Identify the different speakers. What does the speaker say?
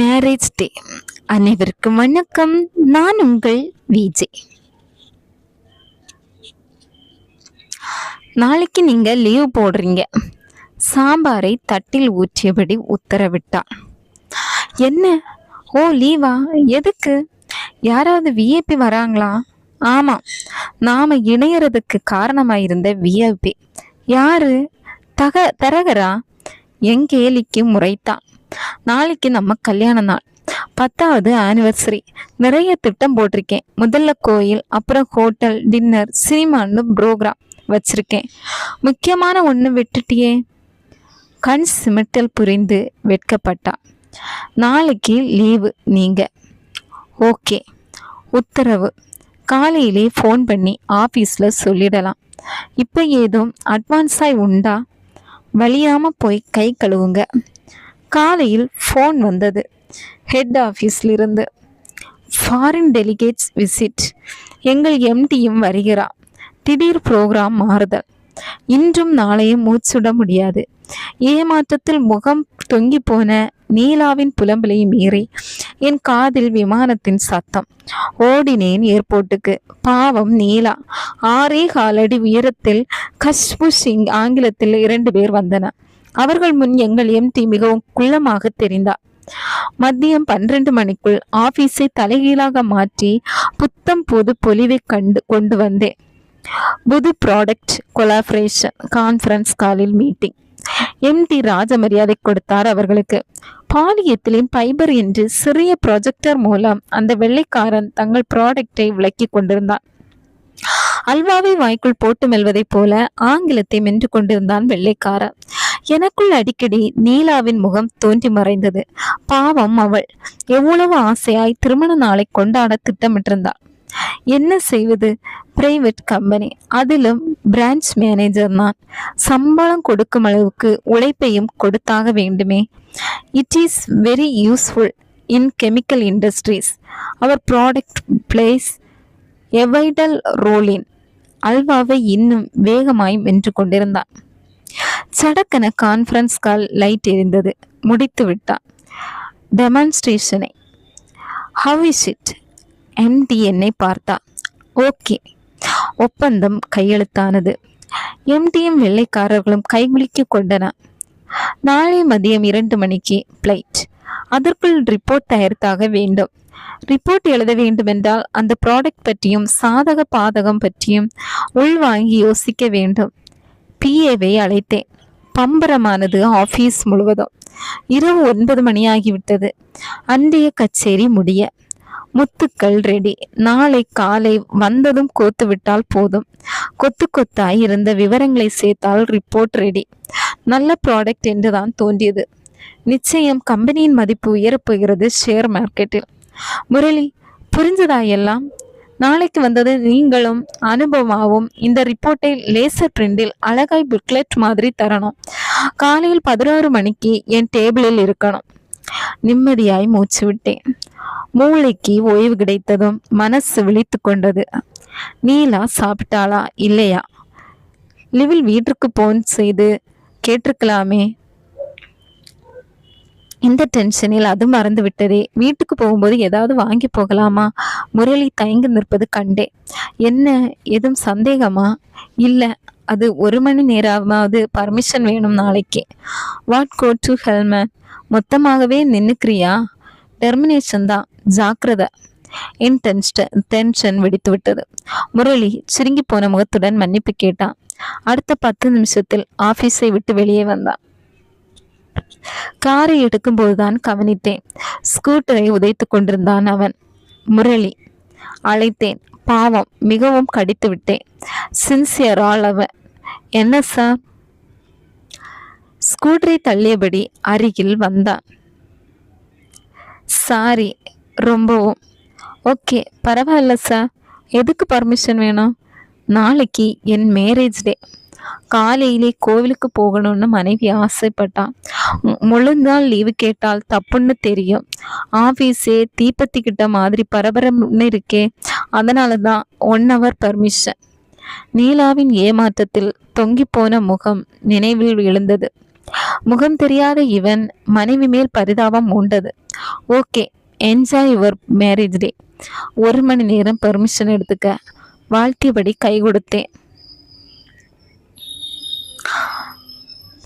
Speaker 1: Marriage டே அனைவருக்கும் வணக்கம். நான் உங்கள் விஜே நாளைக்கு நீங்கள் லீவ் போடுறீங்க. சாம்பாரை தட்டில் ஊற்றியபடி உத்தரவிட்டாள் என்ன? ஓ லீவா எதுக்கு? யாராவது விஐபி வராங்களா? ஆமாம் நாம் இணையறதுக்கு காரணமாயிருந்த விஐபி யாரு? தக தரகரா? என் கேலிக்கு முறைத்தான். நாளைக்கு நம்ம கல்யாண நாள். பத்தாவது ஆனிவர்சரி நிறைய திட்டம் போட்டிருக்கேன். முதல்ல கோயில் அப்புறம் ஹோட்டல் டின்னர் சினிமான்னு ப்ரோக்ராம் வச்சிருக்கேன். முக்கியமான ஒன்று விட்டுட்டியே கண் சிமிட்டல் புரிந்து வெட்கப்பட்டா. நாளைக்கு லீவு நீங்கள் ஓகே. உத்தரவு. காலையிலே ஃபோன் பண்ணி ஆஃபீஸில் சொல்லிடலாம். இப்போ ஏதும் அட்வான்ஸாய் உண்டா? வழியாமல் போய் கை கழுவுங்க. காலையில் ஃபோன் வந்தது. ஹெட் ஆஃபீஸ்லிருந்து ஃபாரின் டெலிகேட்ஸ் விசிட் எங்கள் எம்டியும் வருகிறார் திடீர் ப்ரோக்ராம் மாறுதல். இன்றும் நாளையும் மூச்சுட முடியாது. ஏமாற்றத்தில் முகம் தொங்கி போன நீலாவின் புலம்பலை மீறி என் காதில் விமானத்தின் சத்தம். ஓடினேன் ஏர்போர்ட்டுக்கு பாவம் நீலா. ஆறே காலடி உயரத்தில் கஷ்பு சிங் ஆங்கிலத்தில் இரண்டு பேர் வந்தன அவர்கள் முன் எங்கள் எம்டி மிகவும் குள்ளமாக தெரிந்தார். மதியம் பன்னிரண்டு மணிக்குள் ஆபீஸை தலைகீழாக மாற்றி புத்தம் புது பொலிவை கண்டு கொண்டு வந்தேன். புது ப்ராடக்ட் கொலாபரேஷன் கான்ஃபரன்ஸ் காலில் மீட்டிங் எம்டி ராஜ மரியாதை கொடுத்தார் அவர்களுக்கு. பாலியத்திலின் பைபர் என்று சிறிய ப்ரொஜெக்டர் மூலம் அந்த வெள்ளைக்காரன் தங்கள் ப்ராடக்டை விளக்கி கொண்டிருந்தான். அல்வாவை வாய்க்குள் போட்டு மெல்வதைப் போல ஆங்கிலத்தை மென்று கொண்டிருந்தான் வெள்ளைக்காரன். எனக்குள் அடிக்கடி நீலாவின் முகம் தோன்றி மறைந்தது. பாவம் அவள். எவ்வளவு ஆசையாய் திருமண நாளை கொண்டாட திட்டமிட்டிருந்தாள். என்ன செய்வது? பிரைவேட் கம்பெனி அதிலும் பிரான்ச் மேனேஜர் நான். சம்பளம் கொடுக்கும் அளவுக்கு உழைப்பையும் கொடுத்தாக வேண்டுமே. It is very useful in chemical industries our product plays a vital ரோலின் அல்வாவை இன்னும் வேகமாய் வென்று கொண்டிருந்தான். சடக்கென கான்ஃபரன்ஸ் கால் லைட் எரிந்தது. முடித்து விட்டான். டெமான்ஸ்ட்ரேஷனை ஹவ் இஸ் இட் எம்டி என்னை பார்த்தா ஓகே. ஒப்பந்தம் கையெழுத்தானது. எம்டியும் வெள்ளைக்காரர்களும் கைகுலுக்கி கொண்டன. நாளை மதியம் இரண்டு மணிக்கு பிளைட் அதற்குள் ரிப்போர்ட் தயாரித்தாக வேண்டும். ரிப்போர்ட் எழுத வேண்டுமென்றால் அந்த ப்ராடக்ட் பற்றியும் சாதக பாதகம் பற்றியும் உள்வாங்கி யோசிக்க வேண்டும். பிஏவை அழைத்தேன். பம்பரமானது ஆஃபீஸ் முழுவதும். இரவு ஒன்பது மணியாகிவிட்டது. அன்றைய கச்சேரி முடிய. முத்துக்கள் ரெடி நாளை காலை வந்ததும் கோத்து விட்டால் போதும். கொத்து கொத்தாய் இருந்த விவரங்களை சேர்த்தால் ரிப்போர்ட் ரெடி நல்ல ப்ராடக்ட் என்றுதான் தோன்றியது. நிச்சயம் கம்பெனியின் மதிப்பு உயரப்போகிறது ஷேர் மார்க்கெட்டில் முரளி புரிஞ்சதா எல்லாம் நாளைக்கு வந்தது நீங்களும் அனுபவமாகவும் இந்த ரிப்போர்ட்டை லேசர் பிரிண்டில் அழகாய் புக்லெட் மாதிரி தரணும். காலையில் பதினாறு மணிக்கு என் டேபிளில் இருக்கணும். நிம்மதியாய் மூச்சு விட்டேன். மூளைக்கு ஓய்வு கிடைத்ததும் மனசு விழித்து கொண்டது. நீலா சாப்பிட்டாளா இல்லையா? லிவில் வீட்டுக்கு போன் செய்து கேட்டிருக்கலாமே. இந்த டென்ஷனில் அது மறந்து விட்டதே வீட்டுக்கு போகும்போது ஏதாவது வாங்கி போகலாமா? முரளி தயங்கி நிற்பது கண்டேன் என்ன? எதுவும் சந்தேகமா? இல்லை அது ஒரு மணி நேரமாவது பர்மிஷன் வேணும் நாளைக்கு. வாட் கோ டு ஹெல்மேன் மொத்தமாகவே நின்னுக்கிறியா? டெர்மினேஷன் தான். ஜாக்கிரதை. என் டென்ஷன் டென்ஷன் வெடித்து விட்டது முரளி சுருங்கி போன முகத்துடன் மன்னிப்பு கேட்டான். அடுத்த பத்து நிமிஷத்தில் ஆபீஸை விட்டு வெளியே வந்தான். காரை எடுக்கும்போதுதான் கவனித்தேன். ஸ்கூட்டரை உதைத்து கொண்டிருந்தான் அவன். முரளி அழைத்தேன். பாவம் மிகவும் கடித்து விட்டேன். சின்சியரால் அவன். என்ன சார்? ஸ்கூட்டரை தள்ளியபடி அருகில் வந்தான். சாரி ரொம்பவும். ஓகே பரவாயில்ல சார். எதுக்கு பர்மிஷன் வேணும்? நாளைக்கு என் மேரேஜ் டே காலையிலே கோவிலுக்கு போகணும்னு மனைவி ஆசைப்பட்டான் மு- முழு நாள் லீவு கேட்டால் தப்புன்னு தெரியும். ஆஃபீஸே தீப்பத்திக்கிட்ட மாதிரி பரபரம்னு இருக்கே. அதனால தான் ஒன் ஹவர் பர்மிஷன் நீலாவின் ஏமாற்றத்தில் தொங்கிப்போன முகம் நினைவில் எழுந்தது முகம் தெரியாத இவன் மனைவி மேல் பரிதாபம் உண்டது. Okay enjoy your marriage day ஒரு மணி நேரம் பெர்மிஷன் எடுத்துக்க. வாழ்த்தியபடி கை கொடுத்தேன்.